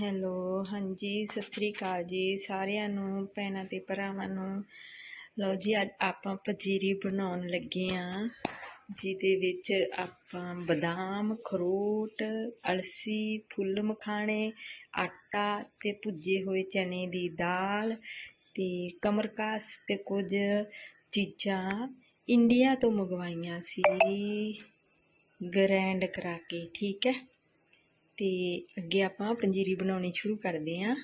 Hello, ਹਾਂਜੀ, ਸਤਿ ਸ੍ਰੀ ਅਕਾਲ ਜੀ ਸਾਰਿਆਂ ਨੂੰ, ਭੈਣਾਂ ਅਤੇ ਭਰਾਵਾਂ ਨੂੰ। ਲਓ ਜੀ, ਅੱਜ ਆਪਾਂ ਪੰਜੀਰੀ ਬਣਾਉਣ ਲੱਗੇ ਹਾਂ ਜਿਹਦੇ ਵਿੱਚ ਆਪਾਂ ਬਦਾਮ, ਖਰੋਟ, ਅਲਸੀ, ਫੁੱਲ ਮਖਾਣੇ, ਆਟਾ ਅਤੇ ਭੁੱਜੇ ਹੋਏ ਚਨੇ ਦੀ ਦਾਲ ਅਤੇ ਕਮਰਕਾਸ ਅਤੇ ਕੁਝ ਚੀਜ਼ਾਂ ਇੰਡੀਆ ਤੋਂ ਮੰਗਵਾਈਆਂ ਸੀ। ਗ੍ਰੈਂਡ ਕਰਾ ਕੇ, ਠੀਕ ਹੈ? ਤੇ ਅੱਗੇ ਆਪਾਂ ਪੰਜੀਰੀ ਬਣਾਉਣੀ ਸ਼ੁਰੂ ਕਰਦੇ ਹਾਂ।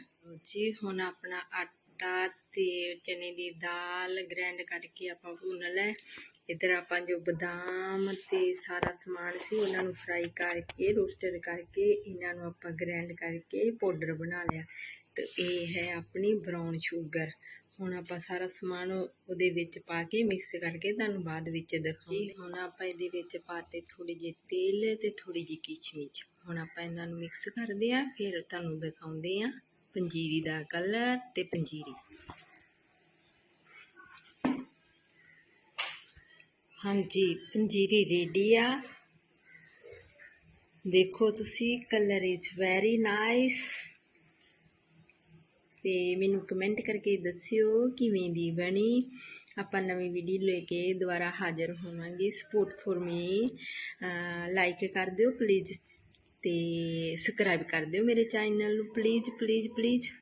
ਜੀ, ਹੁਣ ਆਪਣਾ ਆਟਾ ਤੇ ਚਨੇ ਦੀ ਦਾਲ ਗ੍ਰੈਂਡ ਕਰਕੇ ਆਪਾਂ ਭੁੰਨ ਲੈ। ਇਧਰ ਆਪਾਂ ਜੋ ਬਦਾਮ ਤੇ ਸਾਰਾ ਸਮਾਨ ਸੀ, ਉਹਨਾਂ ਨੂੰ ਫਰਾਈ ਕਰਕੇ ਰੋਸਟਡ ਕਰਕੇ, ਇਹਨਾਂ ਨੂੰ ਆਪਾਂ ਗ੍ਰੈਂਡ ਕਰਕੇ ਪਾਊਡਰ ਬਣਾ ਲਿਆ। ਤੇ ਇਹ ਹੈ ਆਪਣੀ ਬਰਾਊਨ ਸ਼ੂਗਰ ਹੁਣ ਆਪਾਂ ਸਾਰਾ ਸਮਾਨ ਉਹਦੇ ਵਿੱਚ ਪਾ ਕੇ ਮਿਕਸ ਕਰਕੇ ਤੁਹਾਨੂੰ ਬਾਅਦ ਵਿੱਚ ਦਿਖਾਉਂਦੇ ਜੀ ਹੁਣ ਆਪਾਂ ਇਹਦੇ ਵਿੱਚ ਪਾਤੇ ਥੋੜੇ ਜਿਹੇ ਤੇਲ ਤੇ ਥੋੜੀ ਜਿਹੀ ਕਿਸ਼ਮਿਸ਼। ਹੁਣ ਆਪਾਂ ਇਹਨਾਂ ਨੂੰ ਮਿਕਸ ਕਰਦੇ ਆ ਫਿਰ ਤੁਹਾਨੂੰ ਦਿਖਾਉਂਦੇ ਆ ਪੰਜੀਰੀ ਦਾ ਕਲਰ ਤੇ ਪੰਜੀਰੀ। ਹਾਂਜੀ ਪੰਜੀਰੀ ਰੈਡੀ ਆ। ਦੇਖੋ ਤੁਸੀਂ ਕਲਰ ਇਜ਼ ਵੈਰੀ ਨਾਈਸ ਤੇ ਮੈਨੂੰ ਕਮੈਂਟ ਕਰਕੇ ਦੱਸਿਓ ਕਿਵੇਂ ਦੀ ਬਣੀ। ਆਪਾਂ ਨਵੀਂ ਵੀਡੀਓ ਲੈ ਕੇ ਦੁਬਾਰਾ ਹਾਜ਼ਰ ਹੋਵਾਂਗੇ। ਸਪੋਰਟ ਫॉर ਮੀ ਲਾਈਕ ਕਰ ਦਿਓ ਪਲੀਜ਼ ਤੇ ਸਬਸਕ੍ਰਾਈਬ ਕਰ ਦਿਓ ਮੇਰੇ ਚੈਨਲ ਨੂੰ। Please please please